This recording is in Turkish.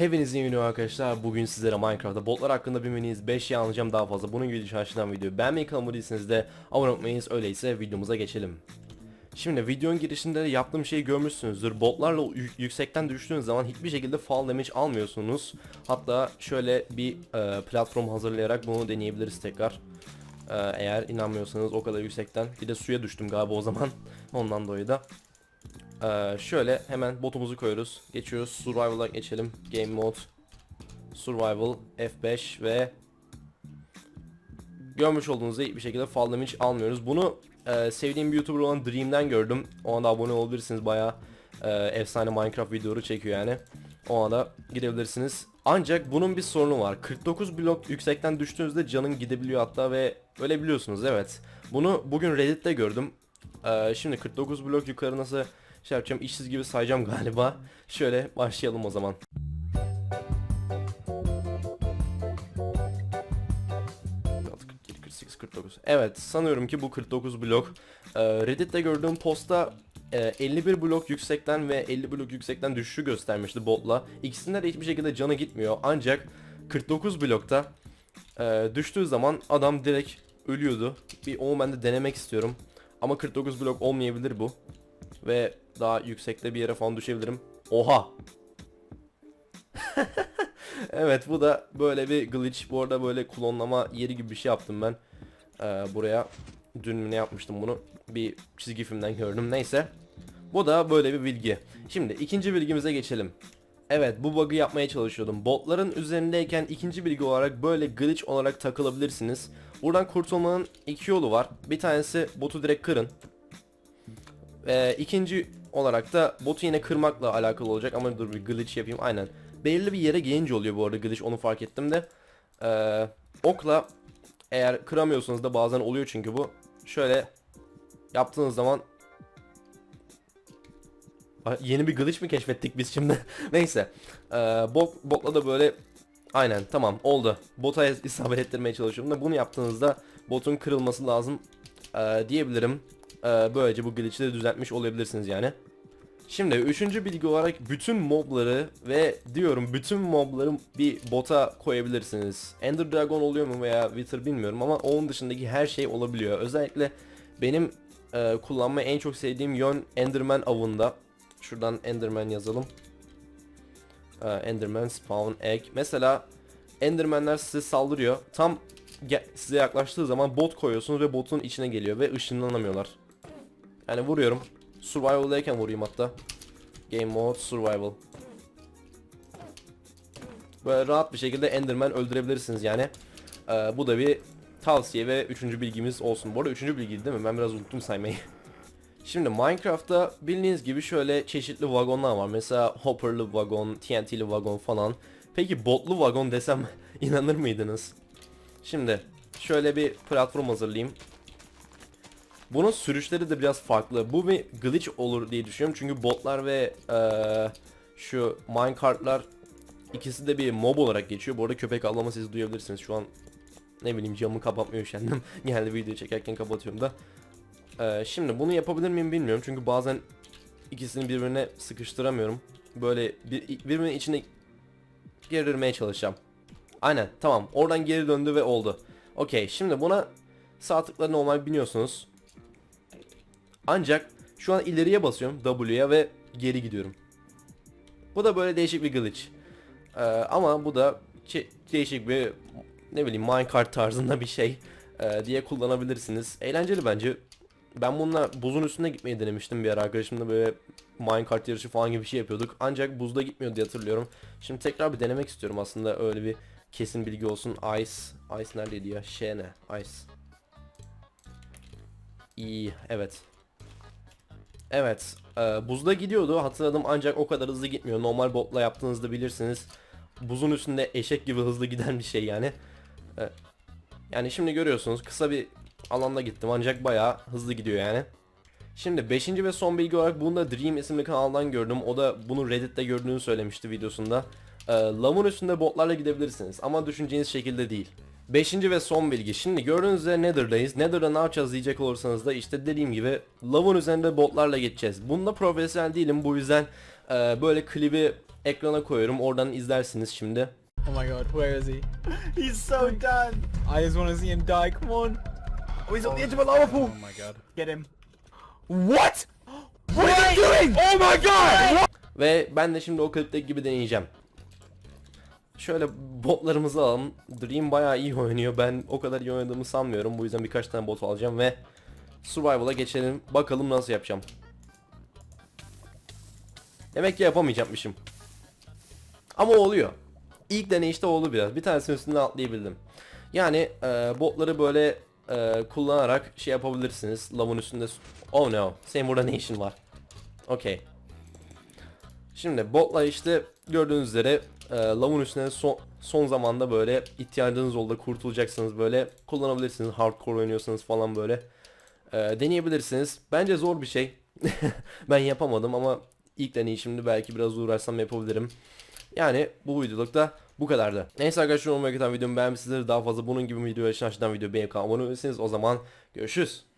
Hepinize iyi günler arkadaşlar. Bugün sizlere Minecraft'ta botlar hakkında bilmeniz 5 şey anlayacağım daha fazla. Bunun gibi şaşırtan video beğenmeyi kanalıma değilseniz de abone olmayınız. Öyleyse videomuza geçelim. Şimdi videonun girişinde de yaptığım şeyi görmüşsünüzdür. Botlarla yü- yüksekten düştüğünüz zaman hiçbir şekilde fall damage almıyorsunuz. Hatta şöyle bir e, platform hazırlayarak bunu deneyebiliriz tekrar. E, eğer inanmıyorsanız o kadar yüksekten. Bir de suya düştüm galiba o zaman. Ondan dolayı da. Ee, şöyle hemen botumuzu koyuyoruz. Geçiyoruz. Survival'a geçelim. Game mode. Survival F5 ve görmüş olduğunuz gibi bir şekilde fall damage almıyoruz. Bunu e, sevdiğim bir YouTuber olan Dream'den gördüm. O anda abone olabilirsiniz. Bayağı e, efsane Minecraft videoları çekiyor yani. O anda girebilirsiniz. Ancak bunun bir sorunu var. 49 blok yüksekten düştüğünüzde canın gidebiliyor hatta ve ölebiliyorsunuz evet. Bunu bugün Reddit'te gördüm. Ee, şimdi 49 blok yukarı nasıl şey yapacağım işsiz gibi sayacağım galiba. Şöyle başlayalım o zaman. Evet sanıyorum ki bu 49 blok. Ee, Reddit'te gördüğüm posta e, 51 blok yüksekten ve 50 blok yüksekten düşüşü göstermişti botla. İkisinde de hiçbir şekilde canı gitmiyor. Ancak 49 blokta e, düştüğü zaman adam direkt ölüyordu. Bir onu ben de denemek istiyorum. Ama 49 blok olmayabilir bu. Ve daha yüksekte bir yere falan düşebilirim. Oha! evet bu da böyle bir glitch. Bu arada böyle klonlama yeri gibi bir şey yaptım ben. Ee, buraya dün ne yapmıştım bunu? Bir çizgi filmden gördüm. Neyse. Bu da böyle bir bilgi. Şimdi ikinci bilgimize geçelim. Evet bu bug'ı yapmaya çalışıyordum. Botların üzerindeyken ikinci bilgi olarak böyle glitch olarak takılabilirsiniz. Buradan kurtulmanın iki yolu var. Bir tanesi botu direkt kırın. Ee, ikinci olarak da botu yine kırmakla alakalı olacak ama dur bir glitch yapayım aynen. Belirli bir yere gelince oluyor bu arada glitch onu fark ettim de. Ee, okla eğer kıramıyorsanız da bazen oluyor çünkü bu. Şöyle yaptığınız zaman Yeni bir glitch mi keşfettik biz şimdi? Neyse. Ee, bot, botla da böyle Aynen tamam oldu. Bota isabet ettirmeye çalışıyorum da bunu yaptığınızda botun kırılması lazım ee, diyebilirim. Ee, böylece bu glitch'i de düzeltmiş olabilirsiniz yani. Şimdi üçüncü bilgi olarak bütün mobları ve diyorum bütün mobları bir bota koyabilirsiniz. Ender Dragon oluyor mu veya Wither bilmiyorum ama onun dışındaki her şey olabiliyor. Özellikle benim e, kullanmayı en çok sevdiğim yön Enderman avında. Şuradan Enderman yazalım. Ee, Enderman spawn egg. Mesela Enderman'ler size saldırıyor. Tam size yaklaştığı zaman bot koyuyorsunuz ve botun içine geliyor ve ışınlanamıyorlar. Yani vuruyorum. Survival'dayken vurayım hatta. Game mode survival. Böyle rahat bir şekilde Enderman öldürebilirsiniz yani. Ee, bu da bir tavsiye ve üçüncü bilgimiz olsun. Bu arada üçüncü bilgi değil mi? Ben biraz unuttum saymayı. Şimdi Minecraft'ta bildiğiniz gibi şöyle çeşitli vagonlar var. Mesela hopperlı vagon, TNT'li vagon falan. Peki botlu vagon desem inanır mıydınız? Şimdi şöyle bir platform hazırlayayım. Bunun sürüşleri de biraz farklı. Bu bir glitch olur diye düşünüyorum. Çünkü botlar ve eee, şu minecartlar ikisi de bir mob olarak geçiyor. Bu arada köpek avlama sesi duyabilirsiniz. Şu an ne bileyim camı kapatmıyor üşendim. Geldi video çekerken kapatıyorum da. Ee, şimdi bunu yapabilir miyim bilmiyorum çünkü bazen ikisini birbirine sıkıştıramıyorum. Böyle bir, birbirinin içine girdirmeye çalışacağım. Aynen tamam oradan geri döndü ve oldu. Okey şimdi buna sağ tıkla normal biniyorsunuz. Ancak şu an ileriye basıyorum W'ye ve geri gidiyorum. Bu da böyle değişik bir glitch. Ee, ama bu da değişik bir ne bileyim minecart tarzında bir şey ee, diye kullanabilirsiniz. Eğlenceli bence. Ben bununla buzun üstünde gitmeyi denemiştim bir ara arkadaşımla böyle minecart yarışı falan gibi bir şey yapıyorduk. Ancak buzda gitmiyor diye hatırlıyorum. Şimdi tekrar bir denemek istiyorum aslında öyle bir kesin bilgi olsun. Ice. Ice neredeydi ya? Şey ne? Ice. İyi. Evet. Evet. e, buzda gidiyordu hatırladım ancak o kadar hızlı gitmiyor. Normal botla yaptığınızda bilirsiniz. Buzun üstünde eşek gibi hızlı giden bir şey yani. E, yani şimdi görüyorsunuz kısa bir alanda gittim ancak bayağı hızlı gidiyor yani. Şimdi 5. ve son bilgi olarak bunu da Dream isimli kanaldan gördüm. O da bunu Reddit'te gördüğünü söylemişti videosunda. Ee, lavın üstünde botlarla gidebilirsiniz ama düşüneceğiniz şekilde değil. 5. ve son bilgi. Şimdi gördüğünüz üzere Nether'dayız. Nether'da ne yapacağız diyecek olursanız da işte dediğim gibi lavın üzerinde botlarla geçeceğiz. Bunda profesyonel değilim bu yüzden e, böyle klibi ekrana koyuyorum. Oradan izlersiniz şimdi. Oh my god, where is he? He's so done. I just want to see him die, come on. Oh, he's on the edge of a lava pool. Oh my god. Get him. What? What are you doing? Oh my god! Ve ben de şimdi o klipteki gibi deneyeceğim. Şöyle botlarımızı alalım. Dream bayağı iyi oynuyor. Ben o kadar iyi oynadığımı sanmıyorum. Bu yüzden birkaç tane bot alacağım ve Survival'a geçelim. Bakalım nasıl yapacağım. Demek ki yapamayacakmışım. Ama oluyor. İlk deneyişte oldu biraz. Bir tanesinin üstünden atlayabildim. Yani e, botları böyle e, kullanarak şey yapabilirsiniz. Lavın üstünde... Oh no. Senin burada ne işin var? Okey. Şimdi botla işte gördüğünüz üzere e, lavun üstüne son, son zamanda böyle ihtiyacınız oldu kurtulacaksınız böyle kullanabilirsiniz hardcore oynuyorsanız falan böyle E, deneyebilirsiniz. Bence zor bir şey. ben yapamadım ama ilk deneyişimde belki biraz uğraşsam yapabilirim. Yani bu videolukta bu kadardı. Neyse arkadaşlar umarım videomu beğenmişsinizdir. Daha fazla bunun gibi video için aşağıdan video beğenip abone olabilirsiniz. O zaman görüşürüz.